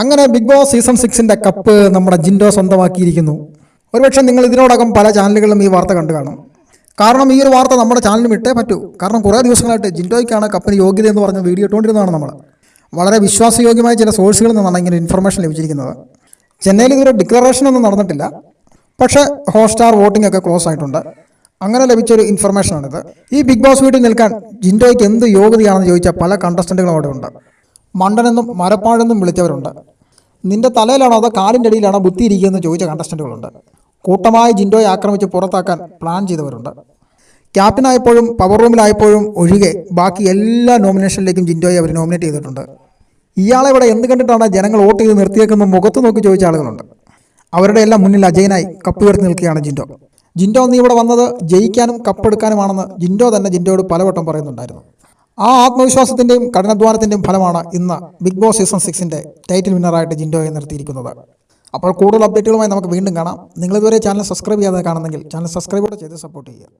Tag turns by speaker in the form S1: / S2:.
S1: അങ്ങനെ Bigg Boss season സിക്സിന്റെ cup നമ്മുടെ ജിൻഡോ സ്വന്തമാക്കിയിരിക്കുന്നു. ഒരുപക്ഷെ നിങ്ങൾ ഇതിനോടകം പല ചാനലുകളിലും ഈ വാർത്ത കണ്ടു കാണും. കാരണം ഈ ഒരു വാർത്ത നമ്മുടെ ചാനലിനും ഇട്ടേ പറ്റൂ. കാരണം കുറേ ദിവസങ്ങളായിട്ട് ജിൻഡോയ്ക്കാണ് കപ്പിന് യോഗ്യത എന്ന് പറഞ്ഞ വീഡിയോ ഇട്ടുകൊണ്ടിരുന്നതാണ് നമ്മൾ. വളരെ വിശ്വാസയോഗ്യമായ ചില സോഴ്സുകളിൽ നിന്നാണ് ഇങ്ങനെ ഇൻഫർമേഷൻ ലഭിച്ചിരിക്കുന്നത്. ചെന്നൈയിൽ ഇതൊരു ഡിക്ലറേഷൻ ഒന്നും നടന്നിട്ടില്ല. പക്ഷേ ഹോട്ട്സ്റ്റാർ വോട്ടിംഗ് ഒക്കെ ക്ലോസ് ആയിട്ടുണ്ട്. അങ്ങനെ ലഭിച്ചൊരു ഇൻഫർമേഷനാണിത് ഈ ബിഗ് ബോസ് വീട്ടിൽ നിൽക്കാൻ ജിൻഡോയ്ക്ക് എന്ത് യോഗ്യതയാണെന്ന് ചോദിച്ചാൽ പല കണ്ടസ്റ്റന്റുകളും അവിടെ ഉണ്ട്. മണ്ടനെന്നും മരപ്പാഴെന്നും വിളിച്ചവരുണ്ട്. നിന്റെ തലയിലാണോ അതോ കാലിന്റെ അടിയിലാണോ ബുദ്ധി ഇരിക്കുന്നതെന്ന് ചോദിച്ച കണ്ടസ്റ്റന്റുകളുണ്ട് കൂട്ടമായി ജിൻഡോയെ ആക്രമിച്ച് പുറത്താക്കാൻ പ്ലാൻ ചെയ്തവരുണ്ട്. ക്യാപ്റ്റനായപ്പോഴും പവർ റൂമിലായപ്പോഴും ഒഴികെ ബാക്കി എല്ലാ നോമിനേഷനിലേക്കും ജിൻഡോയെ അവർ നോമിനേറ്റ് ചെയ്തിട്ടുണ്ട്. ഇയാളെ ഇവിടെ എന്ത് കണ്ടിട്ടാണ് ജനങ്ങൾ വോട്ട് ചെയ്ത് നിർത്തിയേക്കുന്ന മുഖത്ത് നോക്കി ചോദിച്ച ആളുകളുണ്ട്. അവരുടെ എല്ലാം മുന്നിൽ അജയനായി കപ്പ് ഉയർത്തി നിൽക്കുകയാണ് ജിൻഡോ. ജിൻഡോ നീ ഇവിടെ വന്നത് ജയിക്കാനും കപ്പെടുക്കാനുമാണെന്ന് ജിൻഡോ തന്നെ ജിൻഡോയോട് പലവട്ടം പറയുന്നുണ്ടായിരുന്നു. ആ ആത്മവിശ്വാസത്തിന്റെയും കഠിനാധ്വാനത്തിന്റെയും ഫലമാണ് ഇന്ന് ബിഗ് ബോസ് സീസൺ സിക്സിന്റെ ടൈറ്റിൽ വിന്നറായിട്ട് ജിൻഡോയെ നിർത്തിയിരിക്കുന്നത്. അപ്പോൾ കൂടുതൽ അപ്ഡേറ്റുകളുമായി നമുക്ക് വീണ്ടും കാണാം. നിങ്ങളിതുവരെ ചാനൽ സബ്സ്ക്രൈബ് ചെയ്യാതെ കാണുന്നെങ്കിൽ ചാനൽ സബ്സ്ക്രൈബ് കൂടെ ചെയ്ത് സപ്പോർട്ട് ചെയ്യുക.